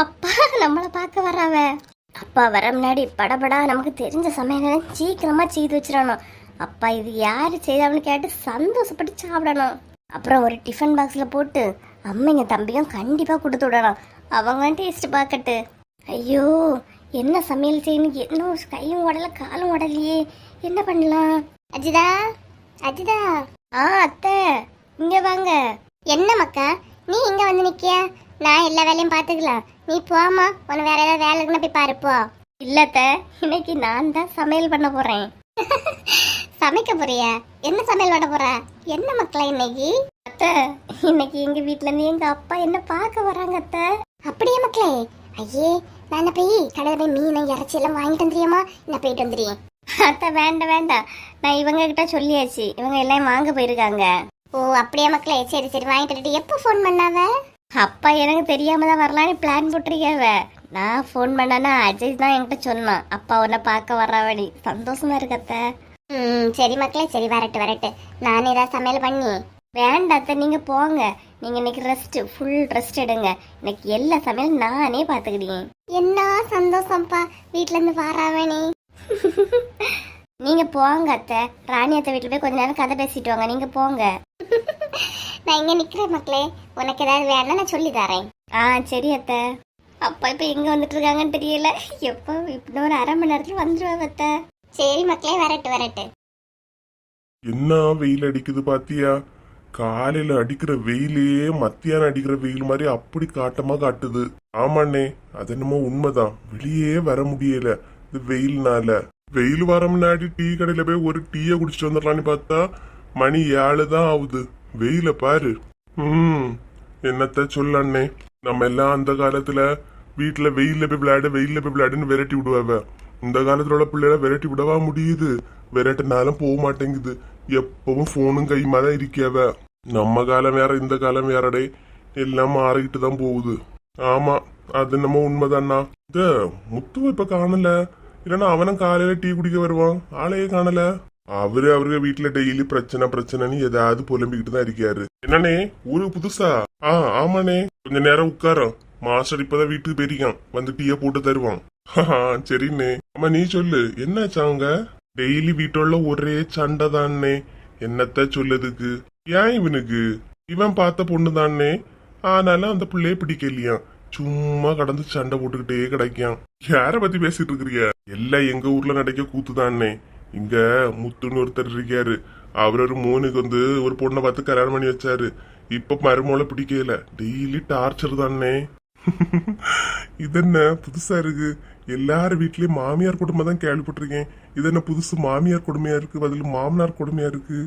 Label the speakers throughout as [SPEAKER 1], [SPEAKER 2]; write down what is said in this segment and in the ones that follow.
[SPEAKER 1] அப்பா நம்மளை பார்க்க வராவ அப்பா வர முன்னாடி படபடா நமக்கு தெரிஞ்ச சமையல் சீக்கிரமா செய்து வச்சிடணும். அப்பா இது யாரு செய்தான்னு கேட்டு சந்தோஷப்பட்டு சாப்பிடணும். அப்புறம் ஒரு டிஃபன் பாக்ஸ்ல போட்டு அம்மைங்க தம்பியும் கண்டிப்பா கொடுத்து விடணும். அவங்க டேஸ்ட் பார்க்கட்டு. ஐயோ என்ன சமையல் செய்யணும்? என்ன கையும் உடல காலும் உடலையே. என்ன பண்ணலாம்? அஜிதா அஜிதா. ஆ அத்தை இங்க வாங்க. என்ன மக்கா? நீ இங்க வந்து நிக்கிய? நான் எல்லா வேலையும் பார்த்துக்கலாம். நீ போமா உன வேற ஏதாவது வேலைக்குன்னு போய் பாருப்போ இல்லத்த இன்னைக்கு நான் தான் சமையல் பண்ண போறேன். சமைக்க போறியா? என்ன சமையல் பண்ண போற? என்ன மக்களா இன்னைக்கு? அத்தை இன்னைக்கு எங்க வீட்ல இருந்து எங்க அப்பா என்ன பார்க்க வராங்க அத்தை? அப்படியே மக்களே? ஐயே நான் போய் கடையில் போய் மீன் இறைச்சி எல்லாம் வாங்கிட்டு வந்துறியம்மா நான் போயிட்டு வந்துடுறேன் அத்தை வேண்டாம் வேண்டாம். நான் இவங்க கிட்ட சொல்லியாச்சு. இவங்க எல்லாம் வாங்க போயிருக்காங்க. ஓ அப்படியே மக்களே? சரி சரி வாங்கிட்டு வந்துட்டு எப்போ ஃபோன் பண்ணாவ? அப்பா எனக்கு தெரியாம தான் வரலான்னு பிளான் போட்டிருக்காவ. நான் ஃபோன் பண்ணனா அஜய் தான் என்கிட்ட சொன்னான். அப்பா உன்னை பார்க்க வர்றவடி. சந்தோஷமா இருக்கத்த ம் சரி மக்களே சரி வரட்டு வரட்டு. நான் ஏதாவது சமையல் பண்ணி. வேண்டாத்த நீங்க போங்க. நீங்க இன்னைக்கு ரெஸ்ட் ஃபுல் ரெஸ்ட் எடுங்க. இன்னைக்கு எல்லா சமையலும் நானே பாத்துக்கிட்டேன் என்ன சந்தோஷம்ப்பா. வீட்ல இருந்து வாராவணி நீங்க போங்க அத்தை. ராணி அத்தை வீட்டுல போய் கொஞ்ச நேரம் கதை பேசிட்டு வாங்க. நீங்க போங்க. நான் இங்க நிக்கிறேன் மக்களே. உனக்கு ஏதாவது வேணா நான் சொல்லி தரேன். ஆ சரி அத்தை. அப்பா இப்ப எங்க வந்துட்டு இருக்காங்கன்னு தெரியல. எப்போ ஒரு அரை மணி நேரத்துல வந்துருவா அத்தை. சரி மக்களே வரட்டு வரட்டு.
[SPEAKER 2] என்ன வெயில் அடிக்குது பாத்தியா? காலையில அடிக்கிற வெயிலே மத்தியானம் அடிக்கிற வெயில் மாதிரி அப்படி காட்டமா காட்டுது. ஆமாண்ணே அது என்னமோ உண்மைதான். வெளியே வர முடியல இது வெயில்னால. வெயில் வர முன்னாடி டீ கடையில போய் ஒரு டீயை குடிச்சிட்டு வந்துடலான்னு பார்த்தா மணி ஏழு தான் ஆகுது. வெயில பாரு. ம் என்னத்த சொல்ல அண்ணே. நம்ம எல்லாம் அந்த காலத்துல வீட்டுல வெயில போய் விளையாடு வெயில போய் விளையாடுன்னு விரட்டி விடுவாவ. இந்த காலத்துல உள்ள பிள்ளைகள விரட்டி விடவா முடியுது? விரட்டினாலும் போக மாட்டேங்குது. எப்பவும் போனும் கைமா தான் இருக்கியாவ. நம்ம காலம் வேற இந்த காலம் வேறடே. எல்லாம் மாறிக்கிட்டு தான் போகுது. ஆமா அது நம்ம உண்மைதானா இந்த முத்துவ இப்ப காணல. இல்லைன்னா அவனும் காலையில டீ குடிக்க வருவான். ஆளையே காணல. அவரு அவரு வீட்டுல டெய்லி பிரச்சனை பிரச்சனைன்னு ஏதாவது புலம்பிக்கிட்டு தான் இருக்காரு என்னண்ணே ஊருக்கு புதுசா ஆ ஆமாண்ணே கொஞ்ச நேரம் உட்காரோம் மாஸ்டர் இப்பதான் வீட்டுக்கு போயிருக்கான் வந்து டீய போட்டு தருவான் சரிண்ணே அம்மா நீ சொல்லு என்னாச்சு அவங்க டெய்லி வீட்டுள்ள ஒரே சண்டை தானே என்னத்த சொல்லதுக்கு ஏன் இவனுக்கு இவன் பார்த்த பொண்ணு தானே ஆனாலும் அந்த பிள்ளைய பிடிக்கலையா சும்மா கடந்து சண்டை போட்டுக்கிட்டே கிடைக்கான் யார பத்தி பேசிட்டு இருக்கிறியா எல்லாம் எங்க ஊர்ல நடக்க கூத்து தானே இங்க முத்துன்னு ஒருத்தர் இருக்காரு. அவர் ஒரு மூணுக்கு வந்து ஒரு பொண்ணை பார்த்து கல்யாணம் பண்ணி வச்சாரு. இப்ப மருமோளை பிடிக்கல. டெய்லி டார்ச்சர் தானே. இது என்ன புதுசா இருக்கு? எல்லார் வீட்லயும் மாமியார் குடும்பம் தான் கேள்விப்பட்டிருக்கேன். இது என்ன புதுசு மாமியார் கொடுமையா இருக்கு? பதில் மாமனார் கொடுமையா இருக்கு?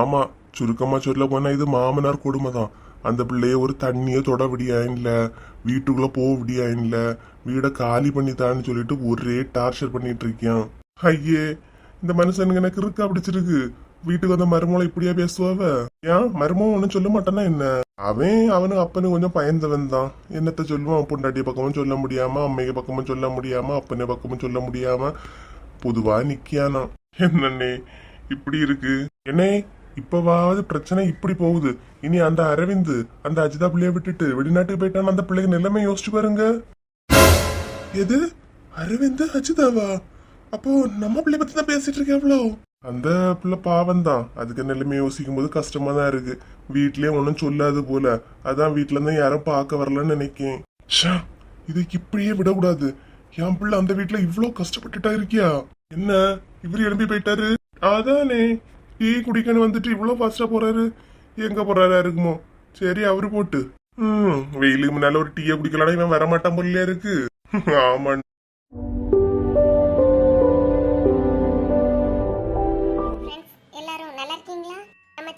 [SPEAKER 2] ஆமா சுருக்கமா சொல்ல போனா இது மாமனார் கொடுமை தான். அந்த பிள்ளைய ஒரு தண்ணிய தொட விடியாயின்ல வீட்டுக்குள்ள போக விடியாயின்ல வீடை காலி பண்ணித்தான்னு சொல்லிட்டு ஒரே டார்ச்சர் பண்ணிட்டு இருக்கியான் ஐயே இந்த மனுஷனுக்கு எனக்கு இருக்கா? பிடிச்சிருக்கு. வீட்டுக்கு வந்த மருமகளை இப்படியா பேசுவாவ? ஏன்? மருமகம் ஒன்னும் சொல்ல மாட்டானா என்ன? அவன் அவனு அப்பனு கொஞ்சம் பயந்தவன் தான். என்னத்த சொல்லுவான்? பொண்டாட்டி பக்கமும் சொல்ல முடியாம அம்மைக்கு பக்கமும் சொல்ல முடியாம அப்பனை பக்கமும் சொல்ல முடியாம பொதுவா நிக்கியானா? என்னண்ணே இப்படி இருக்கு. என்னே இப்பவாவது பிரச்சனை இப்படி போகுது. இனி அந்த அரவிந்த் அந்த அஜிதா பிள்ளைய விட்டுட்டு வெளிநாட்டுக்கு போயிட்டான்னு அந்த பிள்ளைக்கு நிலைமை யோசிச்சு பாருங்க. எது? அரவிந்த் அஜிதாவா? அப்போ நம்ம பிள்ளை பத்தி தான் பேசிட்டு இருக்கேன் அந்த பிள்ளை பாவம் தான். அதுக்கு நிலைமை யோசிக்கும் போது கஷ்டமா தான் இருக்கு. வீட்லயே ஒன்னும் சொல்லாது போல. அதான் வீட்ல இருந்து யாரும் பார்க்க வரலன்னு நினைக்கேன். ச்சே, இதை இப்படியே விடக்கூடாது. என் பிள்ளை அந்த வீட்ல இவ்வளோ கஷ்டப்பட்டுட்டா இருக்கியா? என்ன இவரு எழுப்பி போயிட்டாரு? அதானே டீ குடிக்கன்னு வந்துட்டு இவ்வளவு ஃபாஸ்டா போறாரு. எங்க போறாரா இருக்குமோ சரி அவரு போட்டு. ம் வெயிலுக்கு முன்னால ஒரு டீயை குடிக்கலாம் இவன் வரமாட்டான் போலியா இருக்கு. ஆமா